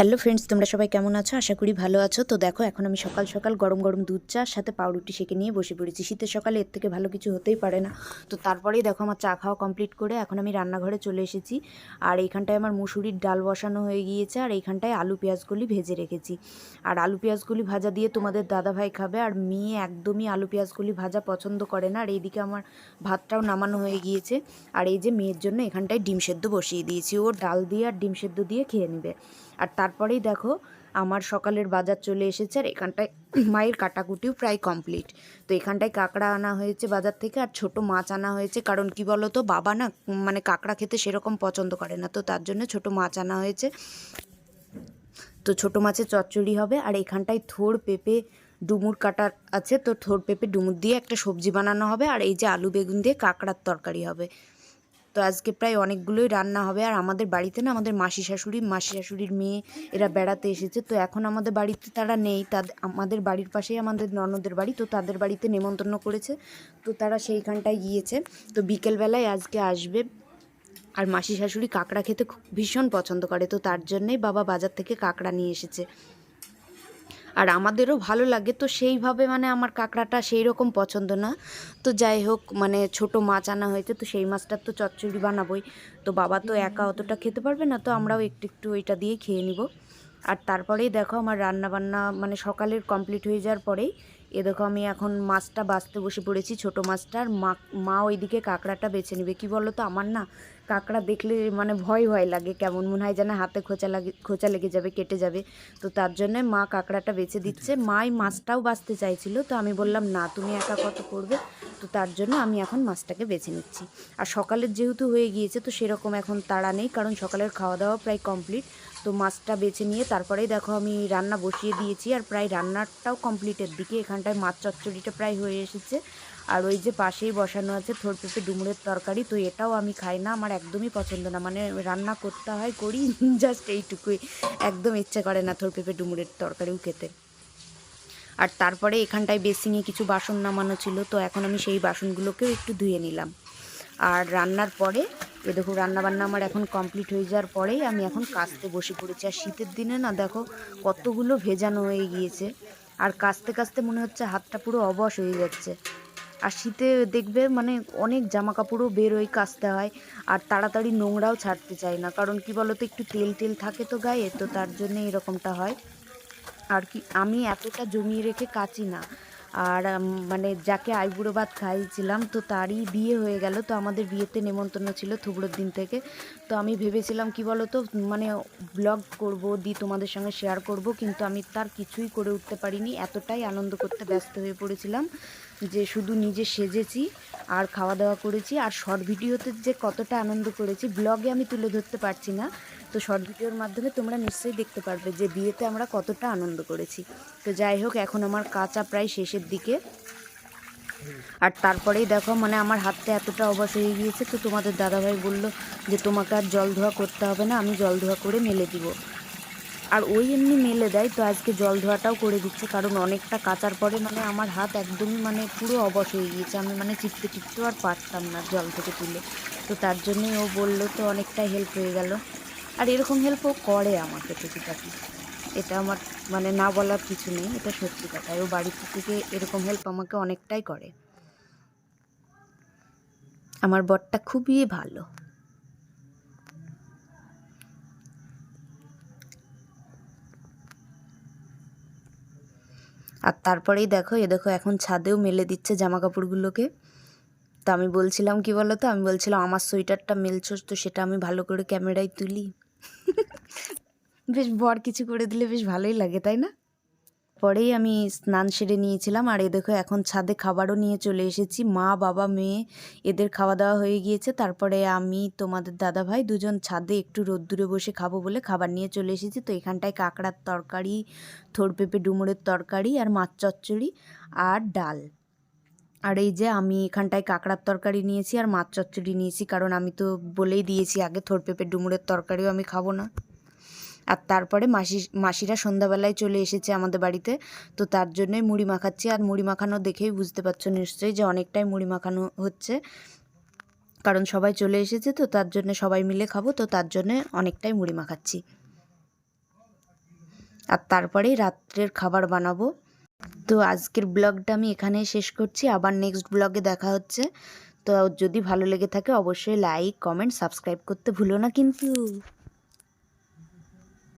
Hello friends তোমরা সবাই কেমন আছো? আশা করি ভালো আছো। তো দেখো, এখন আমি সকাল সকাল গরম গরম দুধ চা, সাথে পাউরুটি সেকে নিয়ে বসে পড়েছি। শীতের সকালে এর থেকে ভালো কিছু হতেই পারে না। তো তারপরেই দেখো, আমার চা খাওয়া কমপ্লিট করে এখন আমি রান্নাঘরে চলে এসেছি। আর এইখানটায় আমার মুসুরির ডাল বসানো হয়ে গিয়েছে। আর এইখানটায় আলু পেঁয়াজগুলি ভেজে রেখেছি। আর আলু পেঁয়াজগুলি ভাজা দিয়ে তোমাদের দাদাভাই খাবে। আর মেয়ে একদমই আলু পেঁয়াজগুলি ভাজা পছন্দ করে না। আর এইদিকে আমার ভাতটাও নামানো হয়ে গিয়েছে। আর এই যে মেয়ের জন্য এখানটায় ডিম সেদ্ধ বসিয়ে দিয়েছি। ও ডাল দিয়ে আর ডিম সেদ্ধ দিয়ে খেয়ে নেবে। আর তারপরেই দেখো, আমার সকালের বাজার চলে এসেছে আর এখানটায় মায়ের কাটাকুটিও প্রায় কমপ্লিট তো এখানটায় কাঁকড়া আনা হয়েছে বাজার থেকে আর ছোট মাছ আনা হয়েছে। কারণ কি বলো তো বাবা না মানে কাঁকড়া খেতে সেরকম পছন্দ করে না। তো তার জন্য ছোট মাছ আনা হয়েছে। তো ছোট মাছের চচ্চড়ি হবে আর এখানটায় থোড় পেঁপে ডুমুর কাটার আছে। তো থোড় পেঁপে ডুমুর দিয়ে একটা সবজি বানানো হবে। আর এই যে আলু বেগুন দিয়ে কাঁকড়ার তরকারি হবে। তো আজকে প্রায় অনেকগুলোই রান্না হবে। আর আমাদের বাড়িতে না আমাদের মাসি শাশুড়ি, মাসি শাশুড়ির মেয়ে, এরা বেড়াতে এসেছে। তো এখন আমাদের বাড়িতে তারা নেই। তাদের আমাদের বাড়ির পাশেই আমাদের ননদের বাড়ি। তো তাদের বাড়িতে নেমন্তন্ন করেছে। তো তারা সেইখানটায় গিয়েছে। তো বিকেলবেলায় আজকে আসবে। আর মাসি শাশুড়ি কাঁকড়া খেতে খুব ভীষণ পছন্দ করে। তো তার জন্যই বাবা বাজার থেকে কাঁকড়া নিয়ে এসেছে। আর আমাদেরও ভালো লাগে। তো সেইভাবে মানে আমার কাঁকড়াটা সেই রকম পছন্দ না। তো যাই হোক মানে ছোট মাছ আনা হয়েছে তো সেই মাছটার তো চচ্চড়ি বানাবোই। তো বাবা তো একা অতটা খেতে পারবে না তো আমরাও একটু একটু ওইটা দিয়ে খেয়ে নিব। আর তারপরেই দেখো আমার রান্না বান্না মানে সকালের কমপ্লিট হয়ে যাওয়ার পরেই এ দেখো আমি এখন মাছটা বাঁচতে বসে পড়েছি ছোট মাছটার মা মা ওইদিকে কাঁকড়াটা বেছে নেবে। কী বলো তো আমার না কাঁকড়া দেখলে মানে ভয় ভয় লাগে। কেমন মনে হয় যেন হাতে খোঁচা লাগে খোঁচা লেগে যাবে কেটে যাবে। তো তার জন্য মা কাঁকড়াটা বেছে দিচ্ছে। মাই মাছটাও বাঁচতে চাইছিল। তো আমি বললাম না তুমি একা কত করবে? তো তার জন্য আমি এখন মাছটাকে বেছে নিচ্ছি। আর সকালের যেহেতু হয়ে গিয়েছে, তো সেরকম এখন তাড়া নেই, কারণ সকালের খাওয়া দাওয়া প্রায় কমপ্লিট তো মাছটা বেছে নিয়ে তারপরেই দেখো আমি রান্না বসিয়ে দিয়েছি, আর প্রায় রান্নাটাও কমপ্লিটের দিকে। এখানটায় মাছ চচ্চড়িটা প্রায় হয়ে এসেছে। আর ওই যে পাশেই বসানো আছে থোর পেঁপে ডুমুরের তরকারি, তো এটাও আমি খাই না, আমার একদমই পছন্দ না। মানে রান্না করতে হয়, করি জাস্ট এইটুকুই। একদম ইচ্ছে করে না থোর পেঁপে ডুমুরের তরকারিও খেতে। আর তারপরে এখানটায় বেসিংয়ে কিছু বাসন নামানো ছিল, তো এখন আমি সেই বাসনগুলোকেও একটু ধুয়ে নিলাম। আর রান্নার পরে, এ দেখো রান্নাবান্না আমার এখন কমপ্লিট হয়ে যাওয়ার পরেই আমি এখন কাস্তে বসে পড়েছি। আর শীতের দিনে না দেখো কতগুলো ভেজানো হয়ে গিয়েছে, আর কাচতে কাচতে মনে হচ্ছে হাতটা পুরো অবশ হয়ে যাচ্ছে। আর শীতে দেখবে মানে অনেক জামা কাপড়ও বেরোয় কাচতে হয়, আর তাড়াতাড়ি নোংরাও ছাড়তে চায় না। কারণ কি বলতো, একটু তেল তেল থাকে তো গায়ে, তো তার জন্য এরকমটা হয়। আর কি, আমি এতটা জমিয়ে রেখে কাচি না। আর মানে যাকে আইবুড়ো ভাত খাইয়েছিলাম, তো তারই বিয়ে হয়ে গেল। তো আমাদের বিয়েতে নেমন্তন্ন ছিল থুবড়োর দিন থেকে। তো আমি ভেবেছিলাম, কি বলো তো মানে ব্লগ করব, দি তোমাদের সঙ্গে শেয়ার করব, কিন্তু আমি তার কিছুই করে উঠতে পারিনি। এতটাই আনন্দ করতে ব্যস্ত হয়ে পড়েছিলাম যে শুধু নিজে সেজেছি আর খাওয়া দাওয়া করেছি। আর শর্ট ভিডিওতে যে কতটা আনন্দ করেছি ব্লগে আমি তুলে ধরতে পারছি না। তো শর্ট ভিডিওর মাধ্যমে তোমরা নিশ্চয়ই দেখতে পারবে যে বিয়েতে আমরা কতটা আনন্দ করেছি। তো যাই হোক, এখন আমার কাঁচা প্রায় শেষের দিকে। আর তারপরেই দেখো মানে আমার হাতটা এতটা অবশ হয়ে গিয়েছে, তো তোমাদের দাদাভাই বলল যে তোমাকে আর জল ধোয়া করতে হবে না, আমি জল ধোয়া করে মেলে দিব। আর ওই এমনি মেলে দেয়, তো আজকে জল ধোয়াটাও করে দিচ্ছে, কারণ অনেকটা কাচার পরে মানে আমার হাত একদমই মানে পুরো অবশ হয়ে গিয়েছে, আমি মানে চিপতে চিপতেও আর পারতাম না জল থেকে তুলে। তো তার জন্যই ও বলল, তো অনেকটাই হেল্প হয়ে গেল। আর এরকম হেল্পও করে আমাকে টুকিটাকি। এটা আমার মানে না বলার কিছু নেই, এটা সত্যি কথা। ও বাড়িতে থেকে এরকম হেল্প আমাকে অনেকটাই করে। আমার বরটা খুবই ভালো। আর তারপরেই দেখো, এ দেখো, এখন ছাদেও মেলে দিচ্ছে জামা কাপড়গুলোকে তো আমি বলছিলাম, কি বলো তো আমি বলছিলাম, আমার সোয়েটারটা মেলছো, তো সেটা আমি ভালো করে ক্যামেরায় তুলি। বেশ বর কিছু করে দিলে বেশ ভালোই লাগে, তাই না? পরেই আমি স্নান সেরে নিয়েছিলাম, আর এ দেখো এখন ছাদে খাবারও নিয়ে চলে এসেছি। মা, বাবা, মেয়ে, এদের খাওয়া দাওয়া হয়ে গিয়েছে। তারপরে আমি, তোমাদের দাদা ভাই দুজন ছাদে একটু রোদ্দুরে বসে খাব বলে খাবার নিয়ে চলে এসেছি। তো এখানটায় কাঁকড়ার তরকারি থোড় পেঁপে ডুমুরের তরকারি, আর মাছ চচ্চড়ি, আর ডাল। আর এই যে আমি এখানটায় কাঁকড়ার তরকারি নিয়েছি আর মাছ চচ্চড়ি নিয়েছি, কারণ আমি তো বলেই দিয়েছি আগে থোর পেঁপে ডুমুরের তরকারিও আমি খাব না। আর তারপরে মাসি, মাসিরা সন্ধ্যাবেলায় চলে এসেছে আমাদের বাড়িতে, তো তার জন্যই মুড়ি মাখাচ্ছি। আর মুড়ি মাখানো দেখেই বুঝতে পারছ নিশ্চয়ই যে অনেকটাই মুড়ি মাখানো হচ্ছে। কারণ সবাই চলে এসেছে তো তার জন্য সবাই মিলে খাব, তো তার জন্য অনেকটাই মুড়ি মাখাচ্ছি। আর তারপরেই রাত্রের খাবার বানাবো। তো আজকের ব্লগটা আমি এখানেই শেষ করছি। আবার নেক্সট ব্লগে দেখা হচ্ছে। তো যদি ভালো লেগে থাকে, অবশ্যই লাইক কমেন্ট সাবস্ক্রাইব করতে ভুলো না কিন্তু।